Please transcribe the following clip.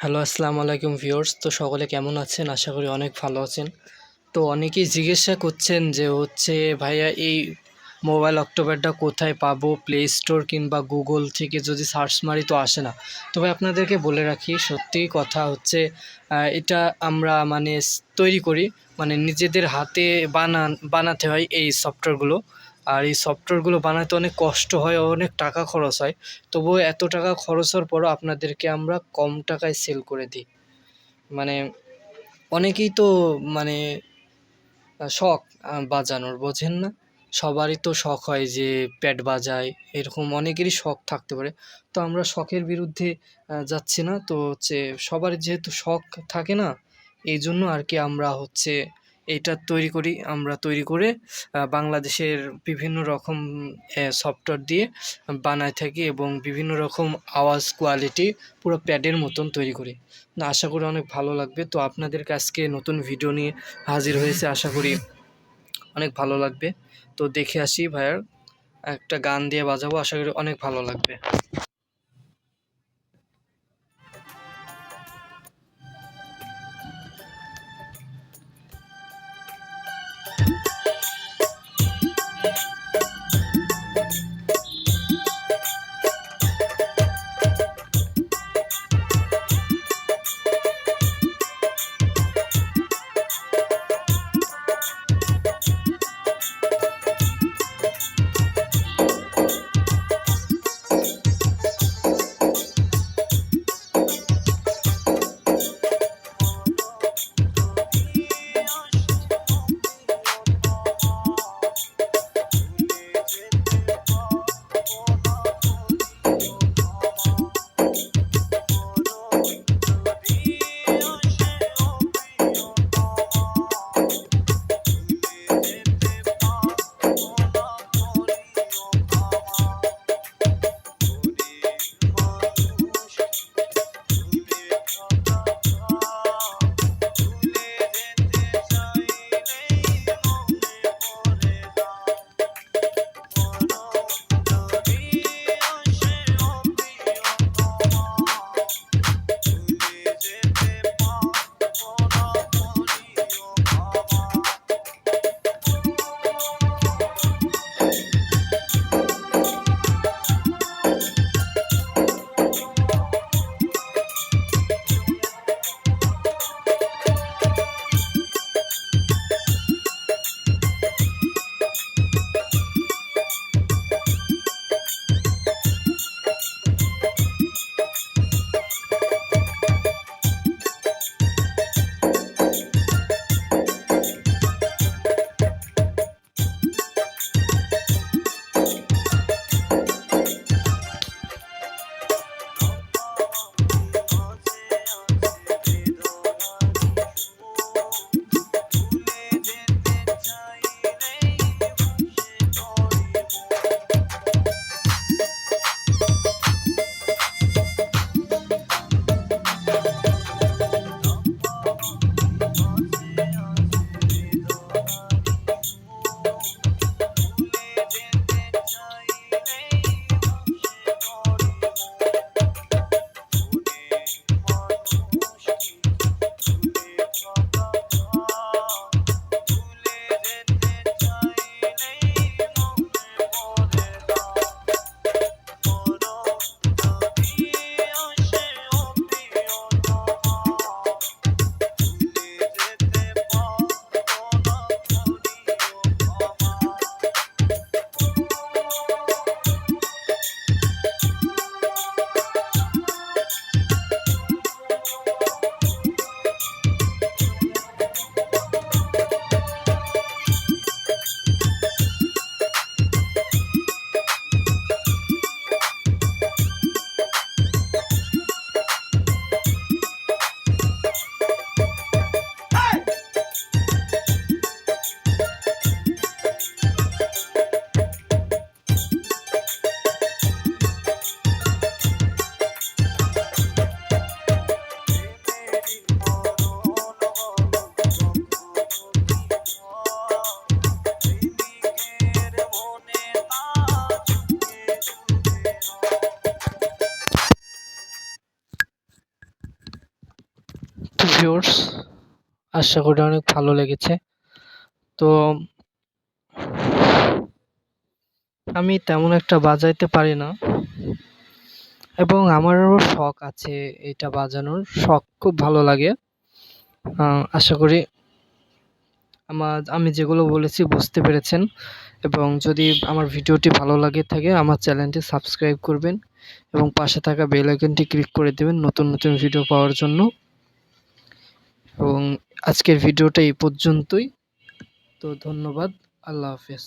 আসসালামু আলাইকুম ভিউয়ার্স। তো সকলে কেমন আছেন? আশা করি অনেক ভালো আছেন। তো অনেকেই জিজ্ঞাসা করছেন যে হচ্ছে, ভাইয়া, এই মোবাইল অক্টোবরটা কোথায় পাবো? প্লে স্টোর কিংবা গুগল থেকে যদি সার্চ মারি তো আসে না। তবে আপনাদেরকে বলে রাখি, সত্যি কথা হচ্ছে এটা আমরা মানে তৈরি করি মানে নিজেদের হাতে বানান, বানাতে হয় এই সফটওয়্যারগুলো আর এই সফটওয়্যারগুলো বানাতে অনেক কষ্ট হয়, অনেক টাকা খরচ হয়। তবুও এত টাকা খরচ হওয়ার পরও আপনাদেরকে আমরা কম টাকায় সেল করে দিই। মানে অনেকেই তো মানে শখ বাজানোর, বোঝেন না? সবারই তো শখ হয় যে প্যাড বাজায়, এরকম অনেকেরই শখ থাকতে পারে। তো আমরা শখের বিরুদ্ধে যাচ্ছি না। তো হচ্ছে সবার যেহেতু শখ থাকে না এই জন্য আর কি আমরা হচ্ছে এটা তৈরি করি, আমরা তৈরি করে বাংলাদেশের বিভিন্ন রকম সফটওয়্যার দিয়ে বানায় থাকি এবং বিভিন্ন রকম আওয়াজ কোয়ালিটি পুরো প্যাডের মতন তৈরি করি। না, আশা করি অনেক ভালো লাগবে। তো আপনাদের কাছকে নতুন ভিডিও নিয়ে হাজির হয়েছে, আশা করি অনেক ভালো লাগবে। তো দেখে আসি ভাইয়ার, একটা গান দিয়ে বাজাবো, আশা করি অনেক ভালো লাগবে। ভিউর্স আশা করি অনেক ভালো লেগেছে। তো, আমি তেমন একটা বাজাইতে পারি না। এবং আমারও শখ আছে এটা বাজানোর। শখ খুব ভালো লাগে। আশা করি আমার, আমি যেগুলো বলেছি বুঝতে পেরেছেন। এবং যদি আমার ভিডিওটি ভালো লাগে থাকে, আমার চ্যানেলটি সাবস্ক্রাইব করবেন। এবং পাশে থাকা বেল আইকনটি ক্লিক করে দেবেন নতুন নতুন ভিডিও পাওয়ার জন্য। এবং আজকের ভিডিওটা এই পর্যন্তই। তো ধন্যবাদ আল্লাহ হাফেজ।